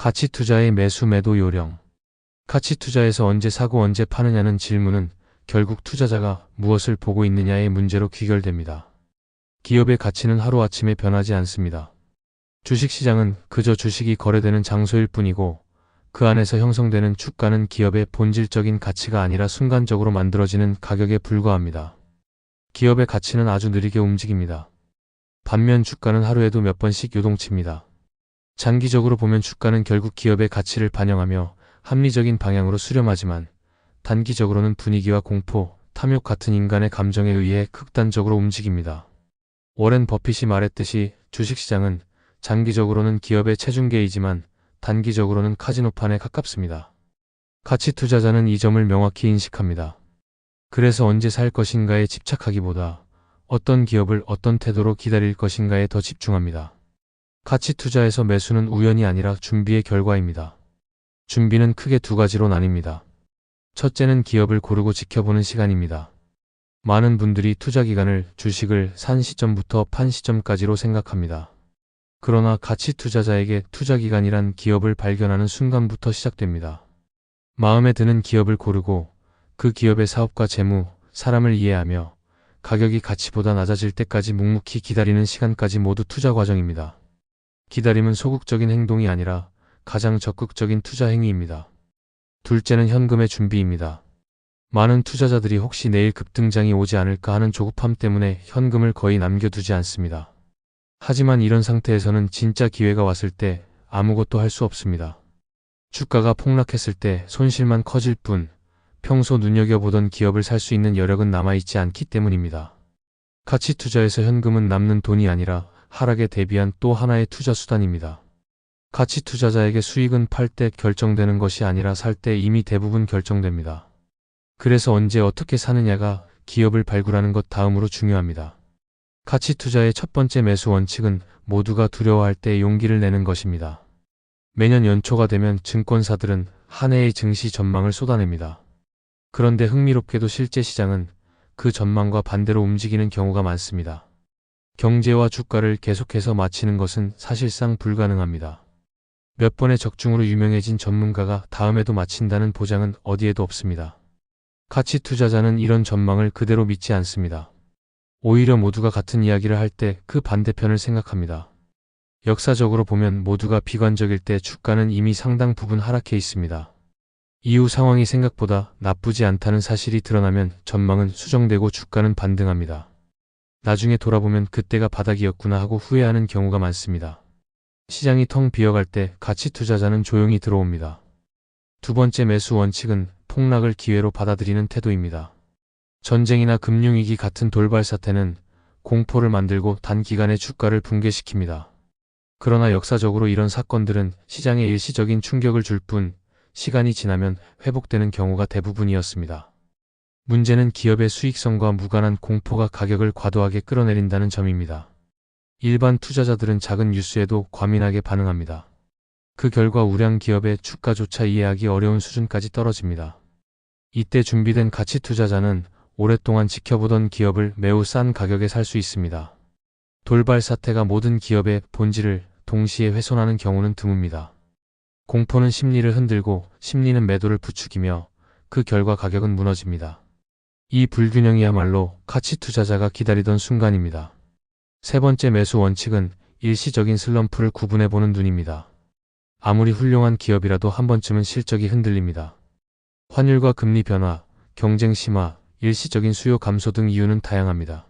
가치 투자의 매수 매도 요령. 가치 투자에서 언제 사고 언제 파느냐는 질문은 결국 투자자가 무엇을 보고 있느냐의 문제로 귀결됩니다. 기업의 가치는 하루아침에 변하지 않습니다. 주식시장은 그저 주식이 거래되는 장소일 뿐이고 그 안에서 형성되는 주가는 기업의 본질적인 가치가 아니라 순간적으로 만들어지는 가격에 불과합니다. 기업의 가치는 아주 느리게 움직입니다. 반면 주가는 하루에도 몇 번씩 요동칩니다. 장기적으로 보면 주가는 결국 기업의 가치를 반영하며 합리적인 방향으로 수렴하지만 단기적으로는 분위기와 공포, 탐욕 같은 인간의 감정에 의해 극단적으로 움직입니다. 워렌 버핏이 말했듯이 주식시장은 장기적으로는 기업의 체중계이지만 단기적으로는 카지노판에 가깝습니다. 가치 투자자는 이 점을 명확히 인식합니다. 그래서 언제 살 것인가에 집착하기보다 어떤 기업을 어떤 태도로 기다릴 것인가에 더 집중합니다. 가치 투자에서 매수는 우연이 아니라 준비의 결과입니다. 준비는 크게 두 가지로 나뉩니다. 첫째는 기업을 고르고 지켜보는 시간입니다. 많은 분들이 투자 기간을 주식을 산 시점부터 판 시점까지로 생각합니다. 그러나 가치 투자자에게 투자 기간이란 기업을 발견하는 순간부터 시작됩니다. 마음에 드는 기업을 고르고 그 기업의 사업과 재무, 사람을 이해하며 가격이 가치보다 낮아질 때까지 묵묵히 기다리는 시간까지 모두 투자 과정입니다. 기다림은 소극적인 행동이 아니라 가장 적극적인 투자 행위입니다. 둘째는 현금의 준비입니다. 많은 투자자들이 혹시 내일 급등장이 오지 않을까 하는 조급함 때문에 현금을 거의 남겨두지 않습니다. 하지만 이런 상태에서는 진짜 기회가 왔을 때 아무것도 할 수 없습니다. 주가가 폭락했을 때 손실만 커질 뿐 평소 눈여겨보던 기업을 살 수 있는 여력은 남아있지 않기 때문입니다. 가치 투자에서 현금은 남는 돈이 아니라 하락에 대비한 또 하나의 투자 수단입니다. 가치 투자자에게 수익은 팔 때 결정되는 것이 아니라 살 때 이미 대부분 결정됩니다. 그래서 언제 어떻게 사느냐가 기업을 발굴하는 것 다음으로 중요합니다. 가치 투자의 첫 번째 매수 원칙은 모두가 두려워할 때 용기를 내는 것입니다. 매년 연초가 되면 증권사들은 한 해의 증시 전망을 쏟아냅니다. 그런데 흥미롭게도 실제 시장은 그 전망과 반대로 움직이는 경우가 많습니다. 경제와 주가를 계속해서 맞히는 것은 사실상 불가능합니다. 몇 번의 적중으로 유명해진 전문가가 다음에도 맞힌다는 보장은 어디에도 없습니다. 가치 투자자는 이런 전망을 그대로 믿지 않습니다. 오히려 모두가 같은 이야기를 할 때 그 반대편을 생각합니다. 역사적으로 보면 모두가 비관적일 때 주가는 이미 상당 부분 하락해 있습니다. 이후 상황이 생각보다 나쁘지 않다는 사실이 드러나면 전망은 수정되고 주가는 반등합니다. 나중에 돌아보면 그때가 바닥이었구나 하고 후회하는 경우가 많습니다. 시장이 텅 비어갈 때 가치 투자자는 조용히 들어옵니다. 두 번째 매수 원칙은 폭락을 기회로 받아들이는 태도입니다. 전쟁이나 금융위기 같은 돌발 사태는 공포를 만들고 단기간에 주가를 붕괴시킵니다. 그러나 역사적으로 이런 사건들은 시장에 일시적인 충격을 줄 뿐 시간이 지나면 회복되는 경우가 대부분이었습니다. 문제는 기업의 수익성과 무관한 공포가 가격을 과도하게 끌어내린다는 점입니다. 일반 투자자들은 작은 뉴스에도 과민하게 반응합니다. 그 결과 우량 기업의 주가조차 이해하기 어려운 수준까지 떨어집니다. 이때 준비된 가치 투자자는 오랫동안 지켜보던 기업을 매우 싼 가격에 살 수 있습니다. 돌발 사태가 모든 기업의 본질을 동시에 훼손하는 경우는 드뭅니다. 공포는 심리를 흔들고 심리는 매도를 부추기며 그 결과 가격은 무너집니다. 이 불균형이야말로 가치 투자자가 기다리던 순간입니다. 세 번째 매수 원칙은 일시적인 슬럼프를 구분해보는 눈입니다. 아무리 훌륭한 기업이라도 한 번쯤은 실적이 흔들립니다. 환율과 금리 변화, 경쟁 심화, 일시적인 수요 감소 등 이유는 다양합니다.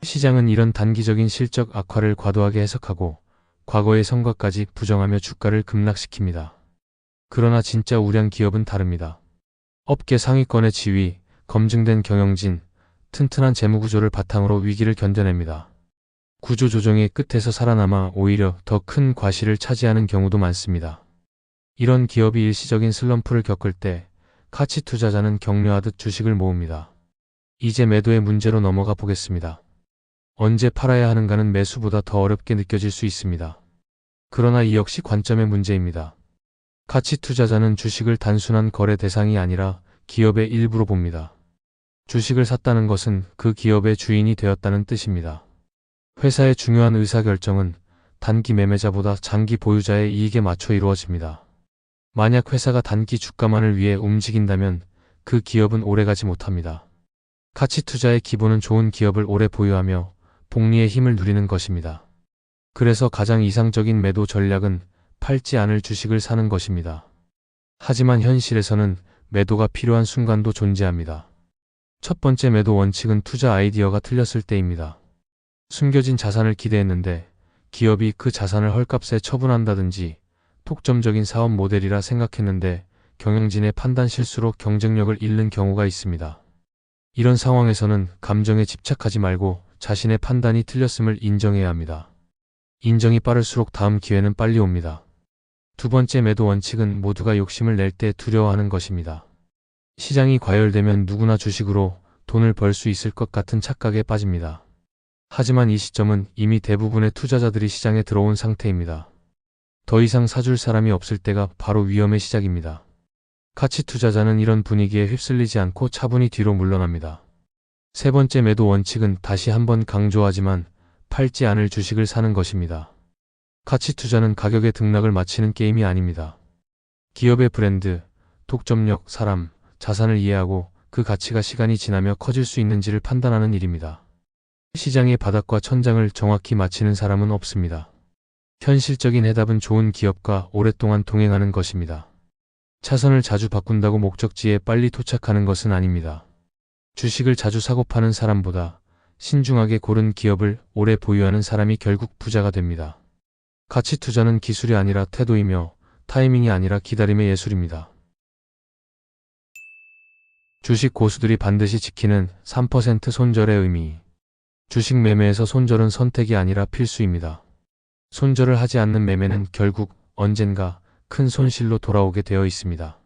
시장은 이런 단기적인 실적 악화를 과도하게 해석하고 과거의 성과까지 부정하며 주가를 급락시킵니다. 그러나 진짜 우량 기업은 다릅니다. 업계 상위권의 지위, 검증된 경영진, 튼튼한 재무구조를 바탕으로 위기를 견뎌냅니다. 구조 조정의 끝에서 살아남아 오히려 더 큰 과실을 차지하는 경우도 많습니다. 이런 기업이 일시적인 슬럼프를 겪을 때 가치 투자자는 격려하듯 주식을 모읍니다. 이제 매도의 문제로 넘어가 보겠습니다. 언제 팔아야 하는가는 매수보다 더 어렵게 느껴질 수 있습니다. 그러나 이 역시 관점의 문제입니다. 가치 투자자는 주식을 단순한 거래 대상이 아니라 기업의 일부로 봅니다. 주식을 샀다는 것은 그 기업의 주인이 되었다는 뜻입니다. 회사의 중요한 의사결정은 단기 매매자보다 장기 보유자의 이익에 맞춰 이루어집니다. 만약 회사가 단기 주가만을 위해 움직인다면 그 기업은 오래가지 못합니다. 가치 투자의 기본은 좋은 기업을 오래 보유하며 복리의 힘을 누리는 것입니다. 그래서 가장 이상적인 매도 전략은 팔지 않을 주식을 사는 것입니다. 하지만 현실에서는 매도가 필요한 순간도 존재합니다. 첫 번째 매도 원칙은 투자 아이디어가 틀렸을 때입니다. 숨겨진 자산을 기대했는데 기업이 그 자산을 헐값에 처분한다든지 독점적인 사업 모델이라 생각했는데 경영진의 판단 실수로 경쟁력을 잃는 경우가 있습니다. 이런 상황에서는 감정에 집착하지 말고 자신의 판단이 틀렸음을 인정해야 합니다. 인정이 빠를수록 다음 기회는 빨리 옵니다. 두 번째 매도 원칙은 모두가 욕심을 낼 때 두려워하는 것입니다. 시장이 과열되면 누구나 주식으로 돈을 벌 수 있을 것 같은 착각에 빠집니다. 하지만 이 시점은 이미 대부분의 투자자들이 시장에 들어온 상태입니다. 더 이상 사줄 사람이 없을 때가 바로 위험의 시작입니다. 가치 투자자는 이런 분위기에 휩쓸리지 않고 차분히 뒤로 물러납니다. 세 번째 매도 원칙은 다시 한번 강조하지만 팔지 않을 주식을 사는 것입니다. 가치 투자는 가격의 등락을 맞히는 게임이 아닙니다. 기업의 브랜드, 독점력, 사람, 자산을 이해하고 그 가치가 시간이 지나며 커질 수 있는지를 판단하는 일입니다. 시장의 바닥과 천장을 정확히 맞히는 사람은 없습니다. 현실적인 해답은 좋은 기업과 오랫동안 동행하는 것입니다. 차선을 자주 바꾼다고 목적지에 빨리 도착하는 것은 아닙니다. 주식을 자주 사고 파는 사람보다 신중하게 고른 기업을 오래 보유하는 사람이 결국 부자가 됩니다. 가치 투자는 기술이 아니라 태도이며 타이밍이 아니라 기다림의 예술입니다. 주식 고수들이 반드시 지키는 3% 손절의 의미. 주식 매매에서 손절은 선택이 아니라 필수입니다. 손절을 하지 않는 매매는 결국 언젠가 큰 손실로 돌아오게 되어 있습니다.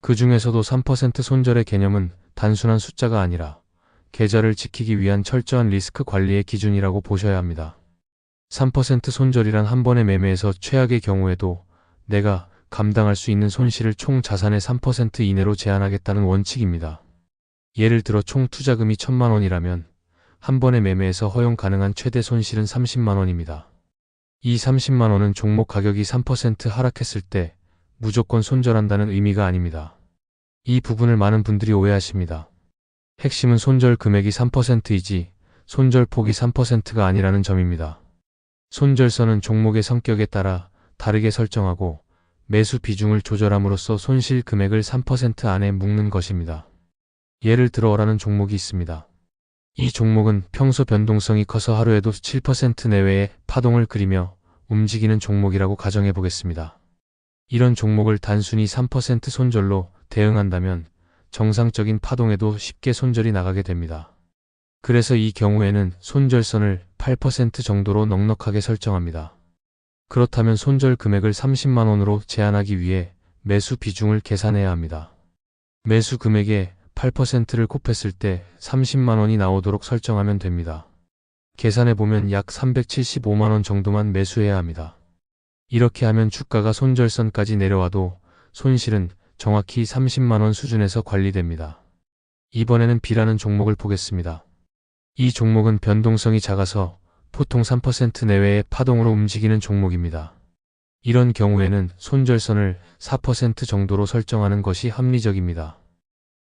그 중에서도 3% 손절의 개념은 단순한 숫자가 아니라 계좌를 지키기 위한 철저한 리스크 관리의 기준이라고 보셔야 합니다. 3% 손절이란 한 번의 매매에서 최악의 경우에도 내가 감당할 수 있는 손실을 총 자산의 3% 이내로 제한하겠다는 원칙입니다. 예를 들어 총 투자금이 1000만 원이라면 한 번의 매매에서 허용 가능한 최대 손실은 30만 원입니다. 이 30만 원은 종목 가격이 3% 하락했을 때 무조건 손절한다는 의미가 아닙니다. 이 부분을 많은 분들이 오해하십니다. 핵심은 손절 금액이 3%이지 손절 폭이 3%가 아니라는 점입니다. 손절선은 종목의 성격에 따라 다르게 설정하고 매수 비중을 조절함으로써 손실 금액을 3% 안에 묶는 것입니다. 예를 들어라는 종목이 있습니다. 이 종목은 평소 변동성이 커서 하루에도 7% 내외의 파동을 그리며 움직이는 종목이라고 가정해 보겠습니다. 이런 종목을 단순히 3% 손절로 대응한다면 정상적인 파동에도 쉽게 손절이 나가게 됩니다. 그래서 이 경우에는 손절선을 8% 정도로 넉넉하게 설정합니다. 그렇다면 손절 금액을 30만원으로 제한하기 위해 매수 비중을 계산해야 합니다. 매수 금액의 8%를 곱했을 때 30만원이 나오도록 설정하면 됩니다. 계산해보면 약 375만원 정도만 매수해야 합니다. 이렇게 하면 주가가 손절선까지 내려와도 손실은 정확히 30만원 수준에서 관리됩니다. 이번에는 B라는 종목을 보겠습니다. 이 종목은 변동성이 작아서 보통 3% 내외의 파동으로 움직이는 종목입니다. 이런 경우에는 손절선을 4% 정도로 설정하는 것이 합리적입니다.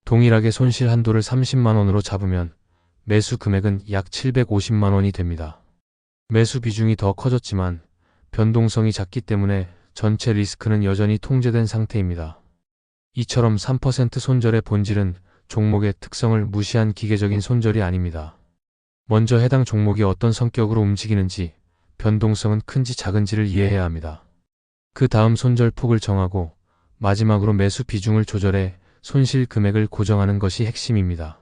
동일하게 손실 한도를 30만원으로 잡으면 매수 금액은 약 750만원이 됩니다. 매수 비중이 더 커졌지만 변동성이 작기 때문에 전체 리스크는 여전히 통제된 상태입니다. 이처럼 3% 손절의 본질은 종목의 특성을 무시한 기계적인 손절이 아닙니다. 먼저 해당 종목이 어떤 성격으로 움직이는지, 변동성은 큰지 작은지를 이해해야 합니다. 그 다음 손절 폭을 정하고 마지막으로 매수 비중을 조절해 손실 금액을 고정하는 것이 핵심입니다.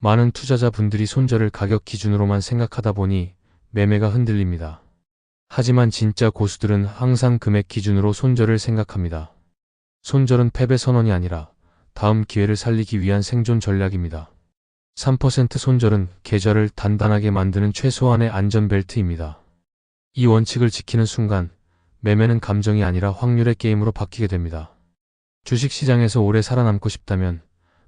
많은 투자자분들이 손절을 가격 기준으로만 생각하다 보니 매매가 흔들립니다. 하지만 진짜 고수들은 항상 금액 기준으로 손절을 생각합니다. 손절은 패배 선언이 아니라 다음 기회를 살리기 위한 생존 전략입니다. 3% 손절은 계좌를 단단하게 만드는 최소한의 안전벨트입니다. 이 원칙을 지키는 순간 매매는 감정이 아니라 확률의 게임으로 바뀌게 됩니다. 주식시장에서 오래 살아남고 싶다면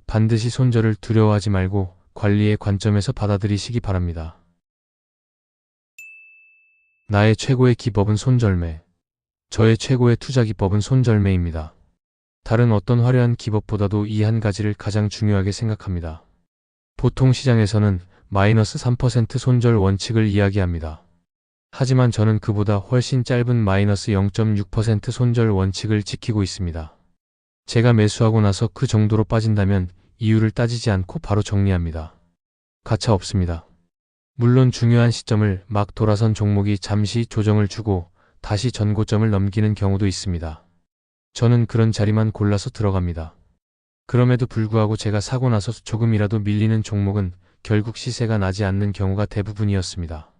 반드시 손절을 두려워하지 말고 관리의 관점에서 받아들이시기 바랍니다. 나의 최고의 기법은 손절매. 저의 최고의 투자 기법은 손절매입니다. 다른 어떤 화려한 기법보다도 이 한 가지를 가장 중요하게 생각합니다. 보통 시장에서는 마이너스 3% 손절 원칙을 이야기합니다. 하지만 저는 그보다 훨씬 짧은 마이너스 0.6% 손절 원칙을 지키고 있습니다. 제가 매수하고 나서 그 정도로 빠진다면 이유를 따지지 않고 바로 정리합니다. 가차 없습니다. 물론 중요한 시점을 막 돌아선 종목이 잠시 조정을 주고 다시 전고점을 넘기는 경우도 있습니다. 저는 그런 자리만 골라서 들어갑니다. 그럼에도 불구하고 제가 사고 나서 조금이라도 밀리는 종목은 결국 시세가 나지 않는 경우가 대부분이었습니다.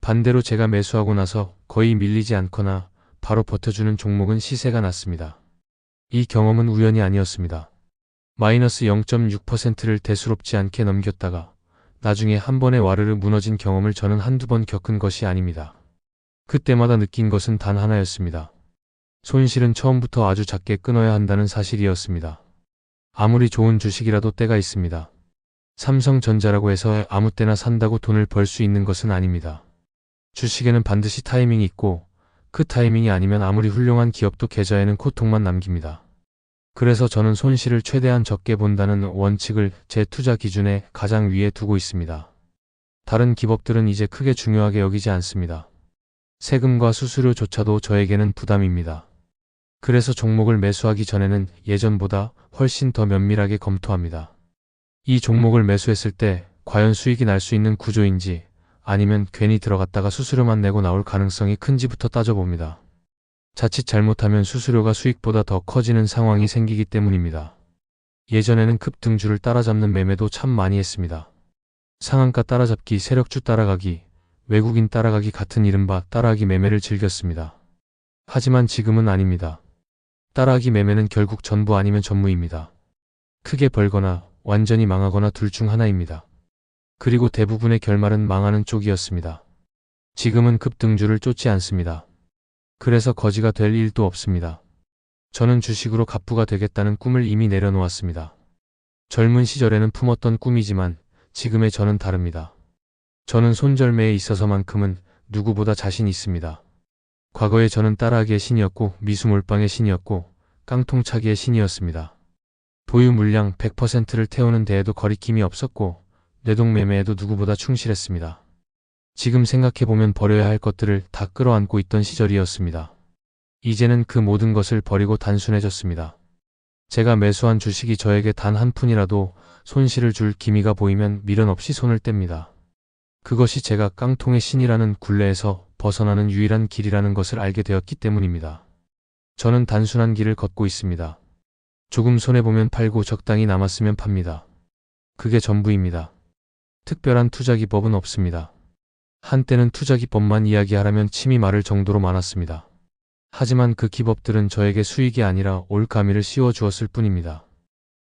반대로 제가 매수하고 나서 거의 밀리지 않거나 바로 버텨주는 종목은 시세가 났습니다. 이 경험은 우연이 아니었습니다. 마이너스 0.6%를 대수롭지 않게 넘겼다가 나중에 한 번에 와르르 무너진 경험을 저는 한두 번 겪은 것이 아닙니다. 그때마다 느낀 것은 단 하나였습니다. 손실은 처음부터 아주 작게 끊어야 한다는 사실이었습니다. 아무리 좋은 주식이라도 때가 있습니다. 삼성전자라고 해서 아무 때나 산다고 돈을 벌 수 있는 것은 아닙니다. 주식에는 반드시 타이밍이 있고 그 타이밍이 아니면 아무리 훌륭한 기업도 계좌에는 고통만 남깁니다. 그래서 저는 손실을 최대한 적게 본다는 원칙을 제 투자 기준에 가장 위에 두고 있습니다. 다른 기법들은 이제 크게 중요하게 여기지 않습니다. 세금과 수수료조차도 저에게는 부담입니다. 그래서 종목을 매수하기 전에는 예전보다 훨씬 더 면밀하게 검토합니다. 이 종목을 매수했을 때 과연 수익이 날 수 있는 구조인지 아니면 괜히 들어갔다가 수수료만 내고 나올 가능성이 큰지부터 따져봅니다. 자칫 잘못하면 수수료가 수익보다 더 커지는 상황이 생기기 때문입니다. 예전에는 급등주를 따라잡는 매매도 참 많이 했습니다. 상한가 따라잡기, 세력주 따라가기, 외국인 따라가기 같은 이른바 따라하기 매매를 즐겼습니다. 하지만 지금은 아닙니다. 따라하기 매매는 결국 전부 아니면 전무입니다. 크게 벌거나 완전히 망하거나 둘 중 하나입니다. 그리고 대부분의 결말은 망하는 쪽이었습니다. 지금은 급등주를 쫓지 않습니다. 그래서 거지가 될 일도 없습니다. 저는 주식으로 갑부가 되겠다는 꿈을 이미 내려놓았습니다. 젊은 시절에는 품었던 꿈이지만 지금의 저는 다릅니다. 저는 손절매에 있어서만큼은 누구보다 자신 있습니다. 과거에 저는 따라하기의 신이었고 미수몰빵의 신이었고 깡통차기의 신이었습니다. 보유 물량 100%를 태우는 데에도 거리낌이 없었고 뇌동매매에도 누구보다 충실했습니다. 지금 생각해보면 버려야 할 것들을 다 끌어안고 있던 시절이었습니다. 이제는 그 모든 것을 버리고 단순해졌습니다. 제가 매수한 주식이 저에게 단 한 푼이라도 손실을 줄 기미가 보이면 미련 없이 손을 뗍니다. 그것이 제가 깡통의 신이라는 굴레에서 벗어나는 유일한 길이라는 것을 알게 되었기 때문입니다. 저는 단순한 길을 걷고 있습니다. 조금 손해보면 팔고 적당히 남았으면 팝니다. 그게 전부입니다. 특별한 투자 기법은 없습니다. 한때는 투자 기법만 이야기하라면 침이 마를 정도로 많았습니다. 하지만 그 기법들은 저에게 수익이 아니라 올가미를 씌워 주었을 뿐입니다.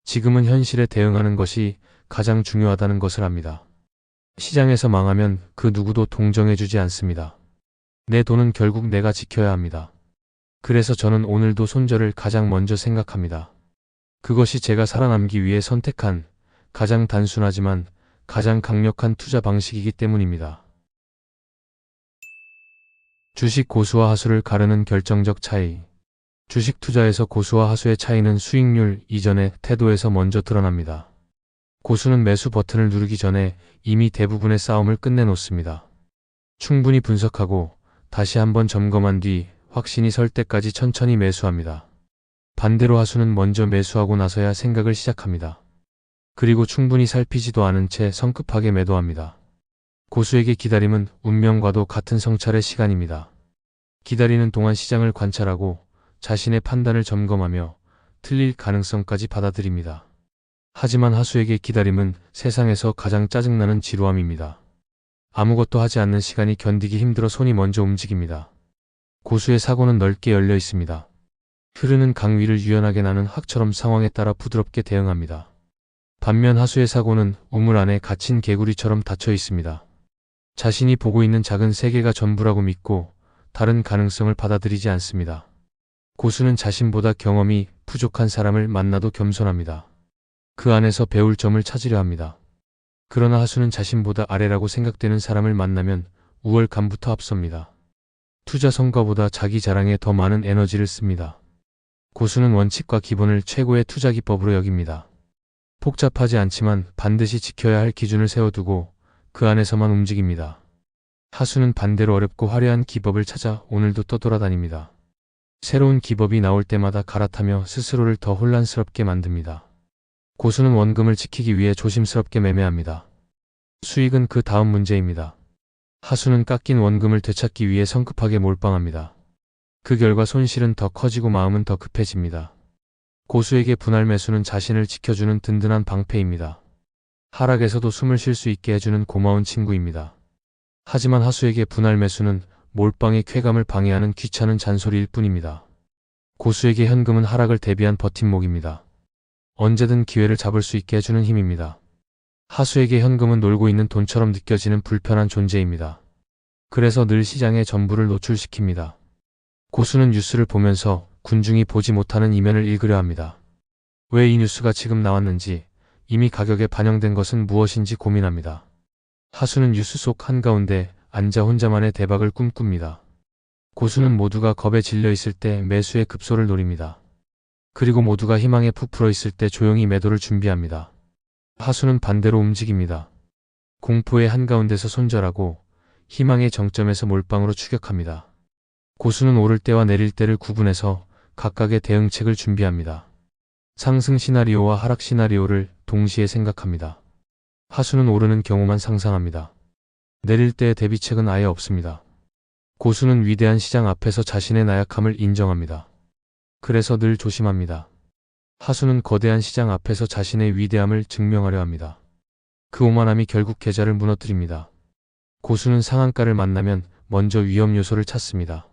지금은 현실에 대응하는 것이 가장 중요하다는 것을 압니다. 시장에서 망하면 그 누구도 동정해주지 않습니다. 내 돈은 결국 내가 지켜야 합니다. 그래서 저는 오늘도 손절을 가장 먼저 생각합니다. 그것이 제가 살아남기 위해 선택한 가장 단순하지만 가장 강력한 투자 방식이기 때문입니다. 주식 고수와 하수를 가르는 결정적 차이. 주식 투자에서 고수와 하수의 차이는 수익률 이전의 태도에서 먼저 드러납니다. 고수는 매수 버튼을 누르기 전에 이미 대부분의 싸움을 끝내놓습니다. 충분히 분석하고 다시 한번 점검한 뒤 확신이 설 때까지 천천히 매수합니다. 반대로 하수는 먼저 매수하고 나서야 생각을 시작합니다. 그리고 충분히 살피지도 않은 채 성급하게 매도합니다. 고수에게 기다림은 운명과도 같은 성찰의 시간입니다. 기다리는 동안 시장을 관찰하고 자신의 판단을 점검하며 틀릴 가능성까지 받아들입니다. 하지만 하수에게 기다림은 세상에서 가장 짜증나는 지루함입니다. 아무것도 하지 않는 시간이 견디기 힘들어 손이 먼저 움직입니다. 고수의 사고는 넓게 열려 있습니다. 흐르는 강 위를 유연하게 나는 학처럼 상황에 따라 부드럽게 대응합니다. 반면 하수의 사고는 우물 안에 갇힌 개구리처럼 닫혀 있습니다. 자신이 보고 있는 작은 세계가 전부라고 믿고 다른 가능성을 받아들이지 않습니다. 고수는 자신보다 경험이 부족한 사람을 만나도 겸손합니다. 그 안에서 배울 점을 찾으려 합니다. 그러나 하수는 자신보다 아래라고 생각되는 사람을 만나면 우월감부터 앞섭니다. 투자 성과보다 자기 자랑에 더 많은 에너지를 씁니다. 고수는 원칙과 기본을 최고의 투자 기법으로 여깁니다. 복잡하지 않지만 반드시 지켜야 할 기준을 세워두고 그 안에서만 움직입니다. 하수는 반대로 어렵고 화려한 기법을 찾아 오늘도 떠돌아다닙니다. 새로운 기법이 나올 때마다 갈아타며 스스로를 더 혼란스럽게 만듭니다. 고수는 원금을 지키기 위해 조심스럽게 매매합니다. 수익은 그 다음 문제입니다. 하수는 깎인 원금을 되찾기 위해 성급하게 몰빵합니다. 그 결과 손실은 더 커지고 마음은 더 급해집니다. 고수에게 분할 매수는 자신을 지켜주는 든든한 방패입니다. 하락에서도 숨을 쉴 수 있게 해주는 고마운 친구입니다. 하지만 하수에게 분할 매수는 몰빵의 쾌감을 방해하는 귀찮은 잔소리일 뿐입니다. 고수에게 현금은 하락을 대비한 버팀목입니다. 언제든 기회를 잡을 수 있게 해주는 힘입니다. 하수에게 현금은 놀고 있는 돈처럼 느껴지는 불편한 존재입니다. 그래서 늘 시장에 전부를 노출시킵니다. 고수는 뉴스를 보면서 군중이 보지 못하는 이면을 읽으려 합니다. 왜 이 뉴스가 지금 나왔는지, 이미 가격에 반영된 것은 무엇인지 고민합니다. 하수는 뉴스 속 한가운데 앉아 혼자만의 대박을 꿈꿉니다. 고수는 모두가 겁에 질려 있을 때 매수의 급소를 노립니다. 그리고 모두가 희망에 푹 풀어 있을 때 조용히 매도를 준비합니다. 하수는 반대로 움직입니다. 공포의 한가운데서 손절하고 희망의 정점에서 몰빵으로 추격합니다. 고수는 오를 때와 내릴 때를 구분해서 각각의 대응책을 준비합니다. 상승 시나리오와 하락 시나리오를 동시에 생각합니다. 하수는 오르는 경우만 상상합니다. 내릴 때의 대비책은 아예 없습니다. 고수는 위대한 시장 앞에서 자신의 나약함을 인정합니다. 그래서 늘 조심합니다. 하수는 거대한 시장 앞에서 자신의 위대함을 증명하려 합니다. 그 오만함이 결국 계좌를 무너뜨립니다. 고수는 상한가를 만나면 먼저 위험 요소를 찾습니다.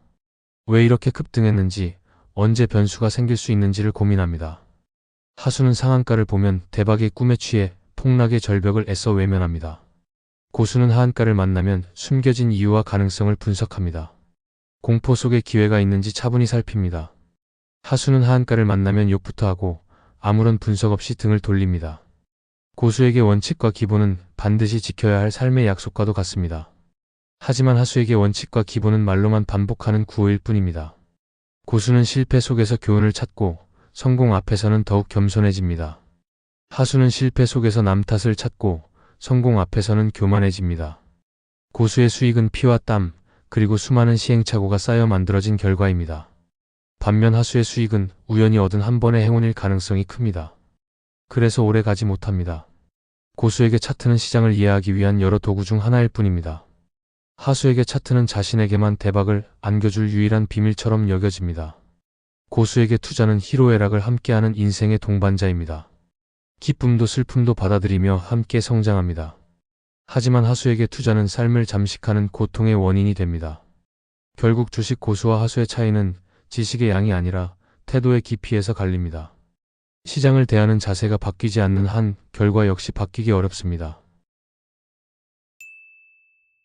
왜 이렇게 급등했는지, 언제 변수가 생길 수 있는지를 고민합니다. 하수는 상한가를 보면 대박의 꿈에 취해 폭락의 절벽을 애써 외면합니다. 고수는 하한가를 만나면 숨겨진 이유와 가능성을 분석합니다. 공포 속에 기회가 있는지 차분히 살핍니다. 하수는 하한가를 만나면 욕부터 하고 아무런 분석 없이 등을 돌립니다. 고수에게 원칙과 기본은 반드시 지켜야 할 삶의 약속과도 같습니다. 하지만 하수에게 원칙과 기본은 말로만 반복하는 구호일 뿐입니다. 고수는 실패 속에서 교훈을 찾고 성공 앞에서는 더욱 겸손해집니다. 하수는 실패 속에서 남 탓을 찾고 성공 앞에서는 교만해집니다. 고수의 수익은 피와 땀, 그리고 수많은 시행착오가 쌓여 만들어진 결과입니다. 반면 하수의 수익은 우연히 얻은 한 번의 행운일 가능성이 큽니다. 그래서 오래 가지 못합니다. 고수에게 차트는 시장을 이해하기 위한 여러 도구 중 하나일 뿐입니다. 하수에게 차트는 자신에게만 대박을 안겨줄 유일한 비밀처럼 여겨집니다. 고수에게 투자는 희로애락을 함께하는 인생의 동반자입니다. 기쁨도 슬픔도 받아들이며 함께 성장합니다. 하지만 하수에게 투자는 삶을 잠식하는 고통의 원인이 됩니다. 결국 주식 고수와 하수의 차이는 지식의 양이 아니라 태도의 깊이에서 갈립니다. 시장을 대하는 자세가 바뀌지 않는 한 결과 역시 바뀌기 어렵습니다.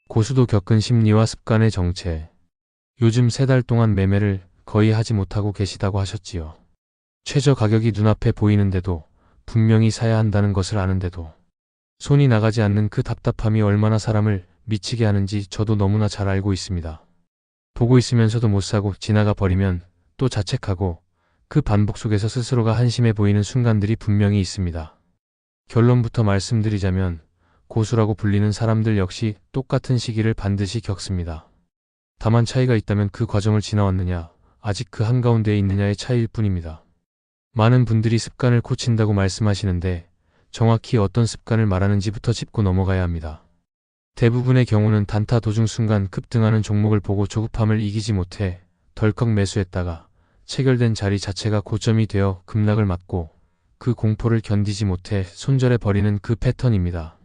고수도 겪은 심리와 습관의 정체. 요즘 세 달 동안 매매를 거의 하지 못하고 계시다고 하셨지요. 최저 가격이 눈앞에 보이는데도 분명히 사야 한다는 것을 아는데도 손이 나가지 않는 그 답답함이 얼마나 사람을 미치게 하는지 저도 너무나 잘 알고 있습니다. 보고 있으면서도 못 사고 지나가 버리면 또 자책하고 그 반복 속에서 스스로가 한심해 보이는 순간들이 분명히 있습니다. 결론부터 말씀드리자면 고수라고 불리는 사람들 역시 똑같은 시기를 반드시 겪습니다. 다만 차이가 있다면 그 과정을 지나왔느냐, 아직 그 한가운데에 있느냐의 차이일 뿐입니다. 많은 분들이 습관을 고친다고 말씀하시는데 정확히 어떤 습관을 말하는지부터 짚고 넘어가야 합니다. 대부분의 경우는 단타 도중 순간 급등하는 종목을 보고 조급함을 이기지 못해 덜컥 매수했다가 체결된 자리 자체가 고점이 되어 급락을 맞고 그 공포를 견디지 못해 손절해 버리는 그 패턴입니다.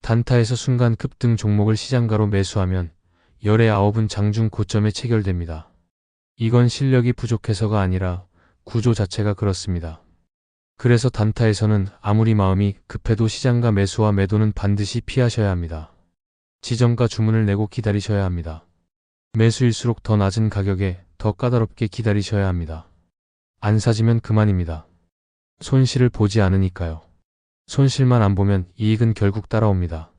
단타에서 순간 급등 종목을 시장가로 매수하면 열의 아홉은 장중 고점에 체결됩니다. 이건 실력이 부족해서가 아니라 구조 자체가 그렇습니다. 그래서 단타에서는 아무리 마음이 급해도 시장가 매수와 매도는 반드시 피하셔야 합니다. 지정가 주문을 내고 기다리셔야 합니다. 매수일수록 더 낮은 가격에 더 까다롭게 기다리셔야 합니다. 안 사지면 그만입니다. 손실을 보지 않으니까요. 손실만 안 보면 이익은 결국 따라옵니다.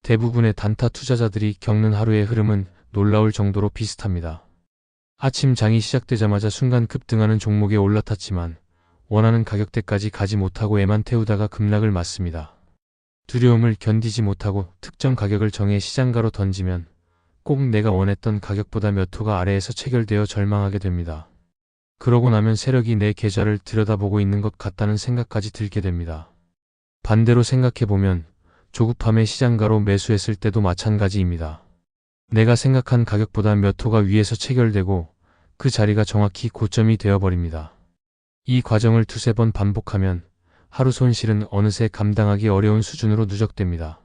대부분의 단타 투자자들이 겪는 하루의 흐름은 놀라울 정도로 비슷합니다. 아침 장이 시작되자마자 순간 급등하는 종목에 올라탔지만 원하는 가격대까지 가지 못하고 애만 태우다가 급락을 맞습니다. 두려움을 견디지 못하고 특정 가격을 정해 시장가로 던지면 꼭 내가 원했던 가격보다 몇 호가 아래에서 체결되어 절망하게 됩니다. 그러고 나면 세력이 내 계좌를 들여다보고 있는 것 같다는 생각까지 들게 됩니다. 반대로 생각해보면 조급함에 시장가로 매수했을 때도 마찬가지입니다. 내가 생각한 가격보다 몇 호가 위에서 체결되고 그 자리가 정확히 고점이 되어버립니다. 이 과정을 두세 번 반복하면 하루 손실은 어느새 감당하기 어려운 수준으로 누적됩니다.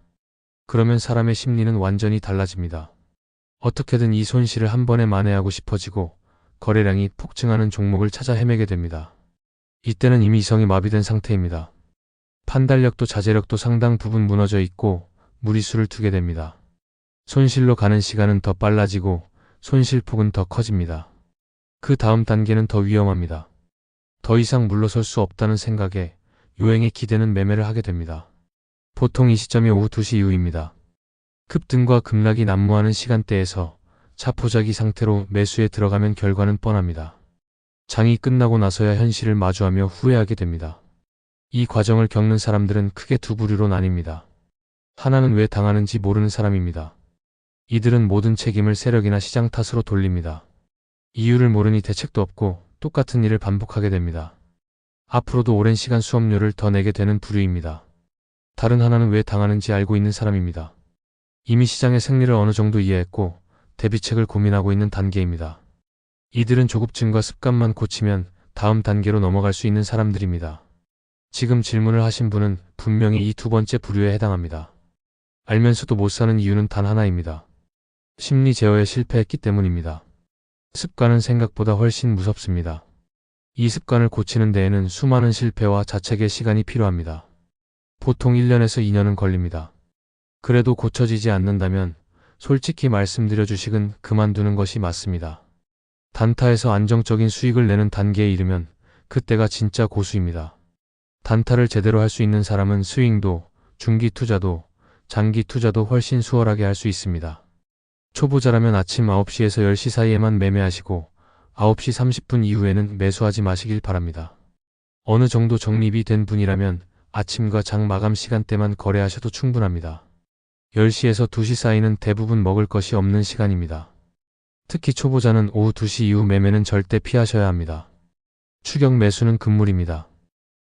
그러면 사람의 심리는 완전히 달라집니다. 어떻게든 이 손실을 한 번에 만회하고 싶어지고 거래량이 폭증하는 종목을 찾아 헤매게 됩니다. 이때는 이미 이성이 마비된 상태입니다. 판단력도 자제력도 상당 부분 무너져 있고 무리수를 두게 됩니다. 손실로 가는 시간은 더 빨라지고 손실폭은 더 커집니다. 그 다음 단계는 더 위험합니다. 더 이상 물러설 수 없다는 생각에 요행에 기대는 매매를 하게 됩니다. 보통 이 시점이 오후 2시 이후입니다. 급등과 급락이 난무하는 시간대에서 자포자기 상태로 매수에 들어가면 결과는 뻔합니다. 장이 끝나고 나서야 현실을 마주하며 후회하게 됩니다. 이 과정을 겪는 사람들은 크게 두 부류로 나뉩니다. 하나는 왜 당하는지 모르는 사람입니다. 이들은 모든 책임을 세력이나 시장 탓으로 돌립니다. 이유를 모르니 대책도 없고 똑같은 일을 반복하게 됩니다. 앞으로도 오랜 시간 수업료를 더 내게 되는 부류입니다. 다른 하나는 왜 당하는지 알고 있는 사람입니다. 이미 시장의 생리를 어느 정도 이해했고 대비책을 고민하고 있는 단계입니다. 이들은 조급증과 습관만 고치면 다음 단계로 넘어갈 수 있는 사람들입니다. 지금 질문을 하신 분은 분명히 이 두 번째 부류에 해당합니다. 알면서도 못 사는 이유는 단 하나입니다. 심리 제어에 실패했기 때문입니다. 습관은 생각보다 훨씬 무섭습니다. 이 습관을 고치는 데에는 수많은 실패와 자책의 시간이 필요합니다. 보통 1년에서 2년은 걸립니다. 그래도 고쳐지지 않는다면 솔직히 말씀드려 주식은 그만두는 것이 맞습니다. 단타에서 안정적인 수익을 내는 단계에 이르면 그때가 진짜 고수입니다. 단타를 제대로 할 수 있는 사람은 스윙도, 중기 투자도, 장기 투자도 훨씬 수월하게 할 수 있습니다. 초보자라면 아침 9시에서 10시 사이에만 매매하시고 9시 30분 이후에는 매수하지 마시길 바랍니다. 어느 정도 적립이 된 분이라면 아침과 장 마감 시간대만 거래하셔도 충분합니다. 10시에서 2시 사이는 대부분 먹을 것이 없는 시간입니다. 특히 초보자는 오후 2시 이후 매매는 절대 피하셔야 합니다. 추격 매수는 금물입니다.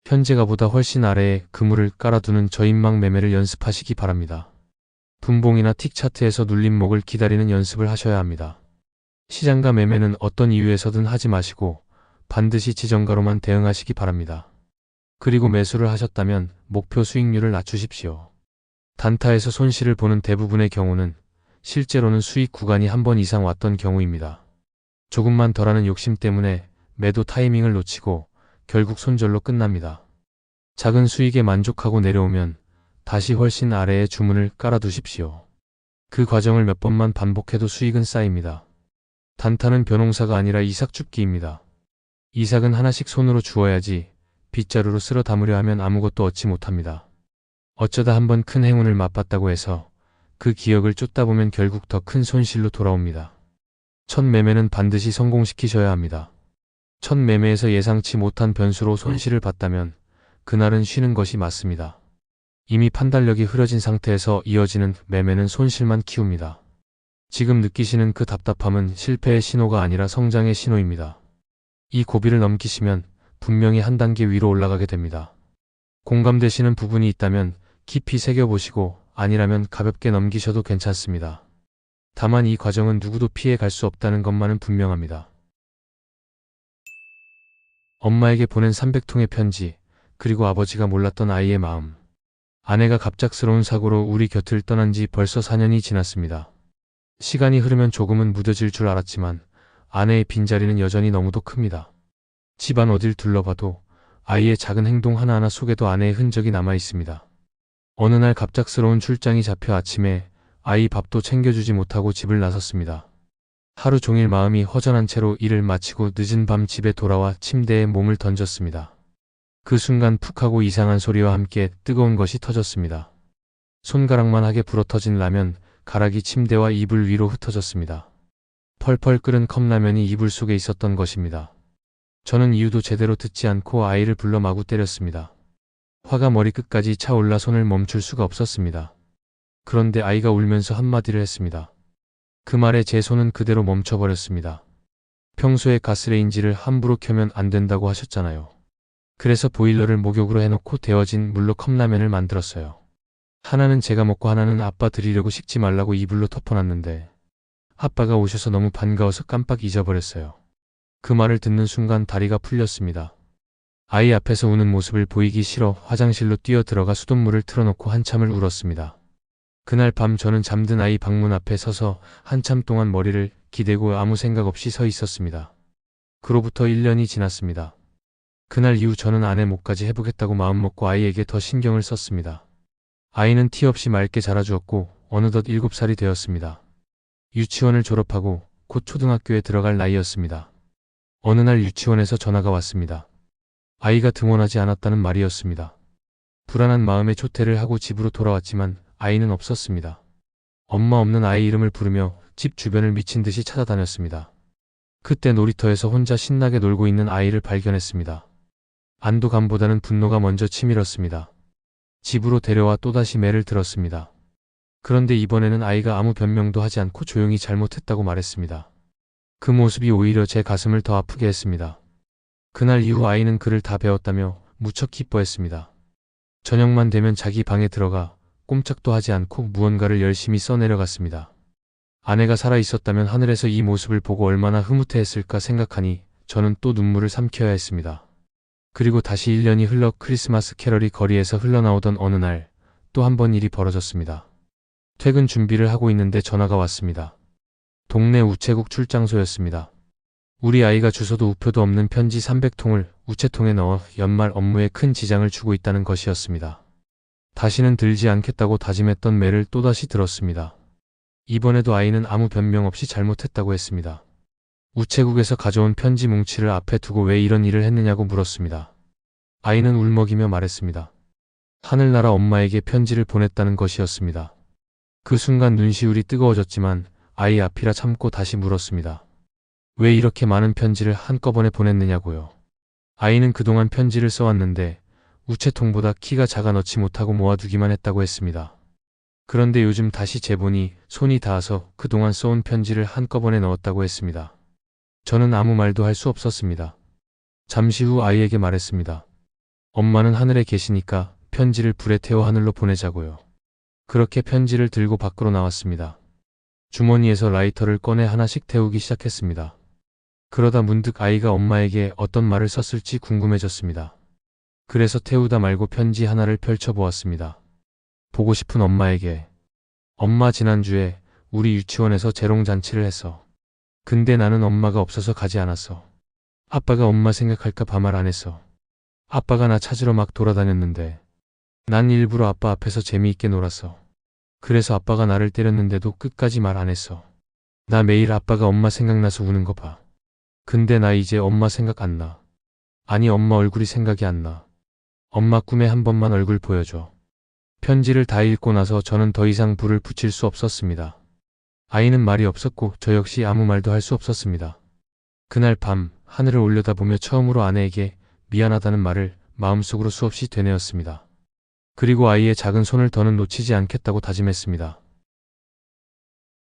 현재가보다 훨씬 아래에 그물을 깔아두는 저인망 매매를 연습하시기 바랍니다. 분봉이나 틱 차트에서 눌림목을 기다리는 연습을 하셔야 합니다. 시장가 매매는 어떤 이유에서든 하지 마시고 반드시 지정가로만 대응하시기 바랍니다. 그리고 매수를 하셨다면 목표 수익률을 낮추십시오. 단타에서 손실을 보는 대부분의 경우는 실제로는 수익 구간이 한 번 이상 왔던 경우입니다. 조금만 덜하는 욕심 때문에 매도 타이밍을 놓치고 결국 손절로 끝납니다. 작은 수익에 만족하고 내려오면 다시 훨씬 아래에 주문을 깔아두십시오. 그 과정을 몇 번만 반복해도 수익은 쌓입니다. 단타는 변홍사가 아니라 이삭 줍기입니다. 이삭은 하나씩 손으로 주어야지 빗자루로 쓸어 담으려 하면 아무것도 얻지 못합니다. 어쩌다 한번 큰 행운을 맛봤다고 해서 그 기억을 쫓다 보면 결국 더 큰 손실로 돌아옵니다. 첫 매매는 반드시 성공시키셔야 합니다. 첫 매매에서 예상치 못한 변수로 손실을 봤다면 그날은 쉬는 것이 맞습니다. 이미 판단력이 흐려진 상태에서 이어지는 매매는 손실만 키웁니다. 지금 느끼시는 그 답답함은 실패의 신호가 아니라 성장의 신호입니다. 이 고비를 넘기시면 분명히 한 단계 위로 올라가게 됩니다. 공감되시는 부분이 있다면 깊이 새겨보시고 아니라면 가볍게 넘기셔도 괜찮습니다. 다만 이 과정은 누구도 피해 갈 수 없다는 것만은 분명합니다. 엄마에게 보낸 300통의 편지, 그리고 아버지가 몰랐던 아이의 마음. 아내가 갑작스러운 사고로 우리 곁을 떠난 지 벌써 4년이 지났습니다. 시간이 흐르면 조금은 무뎌질 줄 알았지만 아내의 빈자리는 여전히 너무도 큽니다. 집안 어딜 둘러봐도 아이의 작은 행동 하나하나 속에도 아내의 흔적이 남아 있습니다. 어느 날 갑작스러운 출장이 잡혀 아침에 아이 밥도 챙겨주지 못하고 집을 나섰습니다. 하루 종일 마음이 허전한 채로 일을 마치고 늦은 밤 집에 돌아와 침대에 몸을 던졌습니다. 그 순간 푹 하고 이상한 소리와 함께 뜨거운 것이 터졌습니다. 손가락만 하게 불어터진 라면, 가락이 침대와 이불 위로 흩어졌습니다. 펄펄 끓은 컵라면이 이불 속에 있었던 것입니다. 저는 이유도 제대로 듣지 않고 아이를 불러 마구 때렸습니다. 화가 머리끝까지 차올라 손을 멈출 수가 없었습니다. 그런데 아이가 울면서 한마디를 했습니다. 그 말에 제 손은 그대로 멈춰버렸습니다. 평소에 가스레인지를 함부로 켜면 안 된다고 하셨잖아요. 그래서 보일러를 목욕으로 해놓고 데워진 물로 컵라면을 만들었어요. 하나는 제가 먹고 하나는 아빠 드리려고 식지 말라고 이불로 덮어놨는데 아빠가 오셔서 너무 반가워서 깜빡 잊어버렸어요. 그 말을 듣는 순간 다리가 풀렸습니다. 아이 앞에서 우는 모습을 보이기 싫어 화장실로 뛰어 들어가 수돗물을 틀어놓고 한참을 울었습니다. 그날 밤 저는 잠든 아이 방문 앞에 서서 한참 동안 머리를 기대고 아무 생각 없이 서 있었습니다. 그로부터 1년이 지났습니다. 그날 이후 저는 아내 목까지 해보겠다고 마음먹고 아이에게 더 신경을 썼습니다. 아이는 티 없이 맑게 자라주었고 어느덧 7살이 되었습니다. 유치원을 졸업하고 곧 초등학교에 들어갈 나이였습니다. 어느 날 유치원에서 전화가 왔습니다. 아이가 등원하지 않았다는 말이었습니다. 불안한 마음에 조퇴를 하고 집으로 돌아왔지만 아이는 없었습니다. 엄마 없는 아이 이름을 부르며 집 주변을 미친 듯이 찾아다녔습니다. 그때 놀이터에서 혼자 신나게 놀고 있는 아이를 발견했습니다. 안도감보다는 분노가 먼저 치밀었습니다. 집으로 데려와 또다시 매를 들었습니다. 그런데 이번에는 아이가 아무 변명도 하지 않고 조용히 잘못했다고 말했습니다. 그 모습이 오히려 제 가슴을 더 아프게 했습니다. 그날 이후 아이는 글을 다 배웠다며 무척 기뻐했습니다. 저녁만 되면 자기 방에 들어가 꼼짝도 하지 않고 무언가를 열심히 써내려갔습니다. 아내가 살아 있었다면 하늘에서 이 모습을 보고 얼마나 흐뭇해했을까 생각하니 저는 또 눈물을 삼켜야 했습니다. 그리고 다시 1년이 흘러 크리스마스 캐럴이 거리에서 흘러나오던 어느 날 또 한 번 일이 벌어졌습니다. 퇴근 준비를 하고 있는데 전화가 왔습니다. 동네 우체국 출장소였습니다. 우리 아이가 주소도 우표도 없는 편지 300통을 우체통에 넣어 연말 업무에 큰 지장을 주고 있다는 것이었습니다. 다시는 들지 않겠다고 다짐했던 매를 또다시 들었습니다. 이번에도 아이는 아무 변명 없이 잘못했다고 했습니다. 우체국에서 가져온 편지 뭉치를 앞에 두고 왜 이런 일을 했느냐고 물었습니다. 아이는 울먹이며 말했습니다. 하늘나라 엄마에게 편지를 보냈다는 것이었습니다. 그 순간 눈시울이 뜨거워졌지만 아이 앞이라 참고 다시 물었습니다. 왜 이렇게 많은 편지를 한꺼번에 보냈느냐고요. 아이는 그동안 편지를 써왔는데 우체통보다 키가 작아 넣지 못하고 모아두기만 했다고 했습니다. 그런데 요즘 다시 재보니 손이 닿아서 그동안 써온 편지를 한꺼번에 넣었다고 했습니다. 저는 아무 말도 할 수 없었습니다. 잠시 후 아이에게 말했습니다. 엄마는 하늘에 계시니까 편지를 불에 태워 하늘로 보내자고요. 그렇게 편지를 들고 밖으로 나왔습니다. 주머니에서 라이터를 꺼내 하나씩 태우기 시작했습니다. 그러다 문득 아이가 엄마에게 어떤 말을 썼을지 궁금해졌습니다. 그래서 태우다 말고 편지 하나를 펼쳐보았습니다. 보고 싶은 엄마에게. 엄마 지난주에 우리 유치원에서 재롱잔치를 했어. 근데 나는 엄마가 없어서 가지 않았어. 아빠가 엄마 생각할까 봐 말 안 했어. 아빠가 나 찾으러 막 돌아다녔는데 난 일부러 아빠 앞에서 재미있게 놀았어. 그래서 아빠가 나를 때렸는데도 끝까지 말 안 했어. 나 매일 아빠가 엄마 생각나서 우는 거 봐. 근데 나 이제 엄마 생각 안 나. 아니 엄마 얼굴이 생각이 안 나. 엄마 꿈에 한 번만 얼굴 보여줘. 편지를 다 읽고 나서 저는 더 이상 불을 붙일 수 없었습니다. 아이는 말이 없었고 저 역시 아무 말도 할 수 없었습니다. 그날 밤 하늘을 올려다보며 처음으로 아내에게 미안하다는 말을 마음속으로 수없이 되뇌었습니다. 그리고 아이의 작은 손을 더는 놓치지 않겠다고 다짐했습니다.